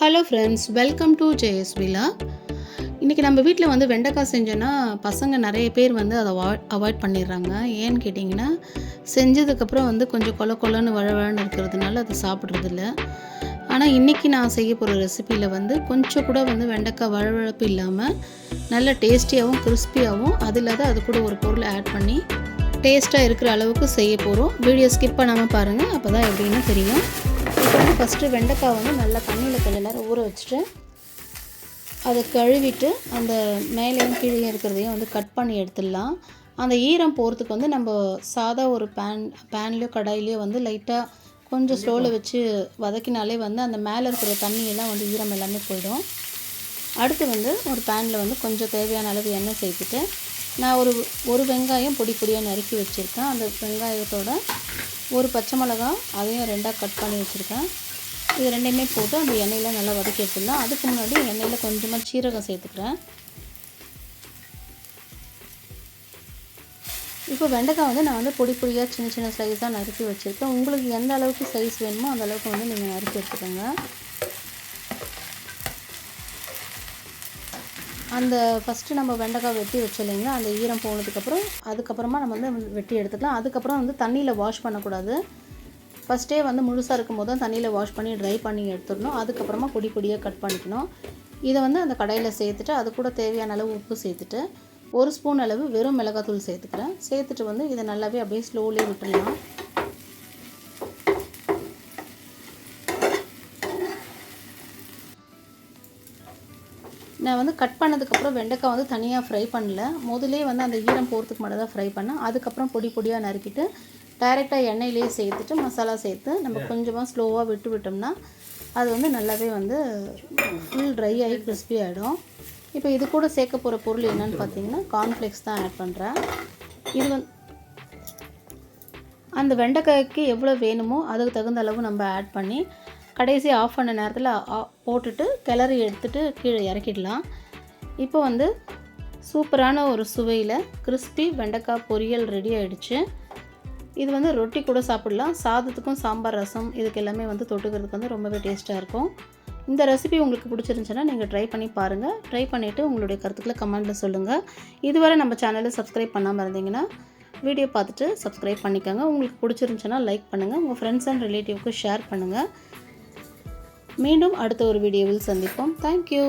Hello friends welcome to JS villa இன்றைக்கி நம்ம வீட்டில் வந்து வெண்டைக்காய் செஞ்சோன்னா பசங்க நிறைய பேர் வந்து அதை அவாய்ட் அவாய்ட் பண்ணிடுறாங்க. ஏன்னு கேட்டிங்கன்னா செஞ்சதுக்கப்புறம் வந்து கொஞ்சம் கொல கொலன்னு வழவழன்னு இருக்கிறதுனால அதை சாப்பிட்றதில்ல. ஆனால் இன்றைக்கி நான் செய்ய போகிற ரெசிப்பியில் வந்து கொஞ்சம் கூட வந்து வெண்டைக்காய் வழவழப்பு இல்லாமல் நல்ல டேஸ்டியாகவும் கிறிஸ்பியாகவும் அது இல்லாத அது கூட ஒரு பொருள் ஆட் பண்ணி டேஸ்ட்டாக இருக்கிற அளவுக்கு செய்ய போகிறோம் வீடியோ ஸ்கிப் பண்ணாமல் பாருங்கள் அப்போ தான் எப்படின்னு தெரியும். இப்போ வந்து ஃபஸ்ட்டு வெண்டைக்காய் வந்து நல்லா தண்ணியில் கொஞ்ச நேரம் ஊற வச்சுட்டு அதை கழுவிட்டு அந்த மேலேயும் கீழே இருக்கிறதையும் வந்து கட் பண்ணி எடுத்துடலாம். அந்த ஈரம் போகிறதுக்கு வந்து நம்ம சாதா ஒரு பேன் பேன்லேயோ கடாயிலையோ வந்து லைட்டாக கொஞ்சம் ஸ்லோவில் வச்சு வதக்கினாலே வந்து அந்த மேலே இருக்கிற தண்ணியெல்லாம் வந்து ஈரம் எல்லாமே போயிடும். அடுத்து வந்து ஒரு பேனில் வந்து கொஞ்சம் தேவையான அளவு எண்ணெய் சேர்த்துட்டு நான் ஒரு ஒரு வெங்காயம் பொடி பொடியாக நறுக்கி வச்சுருக்கேன். அந்த வெங்காயத்தோட ஒரு பச்சை மிளகா அதையும் ரெண்டாக கட் பண்ணி வச்சுருக்கேன். இது ரெண்டையுமே போட்டு அந்த எண்ணெயில் நல்லா வதக்கி எடுத்துடலாம். அதுக்கு முன்னாடி எண்ணெயில் கொஞ்சமாக சீரகம் சேர்த்துக்கிறேன். இப்போ வெண்டைக்காய் வந்து நான் வந்து பொடி பொடியாக சின்ன சின்ன ஸ்லைஸாக நறுக்கி வச்சுருக்கேன். உங்களுக்கு எந்த அளவுக்கு சைஸ் வேணுமோ அந்த அளவுக்கு வந்து நீங்கள் நறுக்கி எடுத்துக்கோங்க. அந்த ஃபஸ்ட்டு நம்ம வெண்டைக்காய் வெட்டி வச்சோம் இல்லைங்களா அந்த ஈரம் போனதுக்கப்புறம் அதுக்கப்புறமா நம்ம வந்து வெட்டி எடுத்துக்கலாம். அதுக்கப்புறம் வந்து தண்ணியில் வாஷ் பண்ணக்கூடாது. ஃபஸ்ட்டே வந்து முழுசாக இருக்கும் போது தான் தண்ணியில் வாஷ் பண்ணி ட்ரை பண்ணி எடுத்துடணும். அதுக்கப்புறமா பொடி பொடியாக கட் பண்ணிக்கணும். இதை வந்து அந்த கடையில் சேர்த்துட்டு அது கூட தேவையான அளவு உப்பு சேர்த்துட்டு ஒரு ஸ்பூன் அளவு வெறும் மிளகாத்தூள் சேர்த்துக்கிறேன். சேர்த்துட்டு வந்து இதை நல்லாவே அப்படியே ஸ்லோலி விட்டுடலாம். நான் வந்து கட் பண்ணதுக்கப்புறம் வெண்டைக்காய் வந்து தனியாக ஃப்ரை பண்ணல. முதலே வந்து அந்த ஈரம் போகிறதுக்கு மட்டும் தான் ஃப்ரை பண்ணேன். அதுக்கப்புறம் பொடி பொடியாக நறுக்கிட்டு டைரெக்டாக எண்ணெயிலே சேர்த்துட்டு மசாலா சேர்த்து நம்ம கொஞ்சமாக ஸ்லோவாக விட்டு விட்டோம்னா அது வந்து நல்லாவே வந்து ஃபுல் ட்ரை ஆகி கிறிஸ்பி ஆகிடும் இப்போ இது கூட சேர்க்க போகிற பொருள் என்னென்னு பார்த்தீங்கன்னா கார்ன்ஃப்ளேக்ஸ் தான் ஆட் பண்ணுறேன் இது வந்து அந்த வெண்டைக்காய்க்கு எவ்வளோ வேணுமோ அதுக்கு தகுந்த அளவு நம்ம ஆட் பண்ணி கடைசி ஆஃப் பண்ண நேரத்தில் போட்டுட்டு கிளறி எடுத்துட்டு கீழே இறக்கிடலாம். இப்போ வந்து சூப்பரான ஒரு சுவையில் கிறிஸ்பி வெண்டைக்காய் பொரியல் ரெடி ஆகிடுச்சு இது வந்து ரொட்டி கூட சாப்பிடலாம். சாதத்துக்கும் சாம்பார் ரசம் இதுக்கு எல்லாமே வந்து தொட்டுக்கிறதுக்கு வந்து ரொம்பவே டேஸ்ட்டாக இருக்கும். இந்த ரெசிபி உங்களுக்கு பிடிச்சிருந்துச்சுன்னா நீங்கள் ட்ரை பண்ணி பாருங்கள் ட்ரை பண்ணிவிட்டு உங்களுடைய கருத்துக்களை கமெண்ட்டில் சொல்லுங்கள் இதுவரை நம்ம சேனலை சப்ஸ்கிரைப் பண்ணாமல் இருந்தீங்கன்னா வீடியோ பார்த்துட்டு சப்ஸ்கிரைப் பண்ணிக்கோங்க. உங்களுக்கு பிடிச்சிருந்துச்சுன்னா லைக் பண்ணுங்கள் உங்கள் ஃப்ரெண்ட்ஸ் அண்ட் ரிலேட்டிவ்க்கு ஷேர் பண்ணுங்கள் மீண்டும் அடுத்த ஒரு வீடியோவில் சந்திப்போம். தேங்க்யூ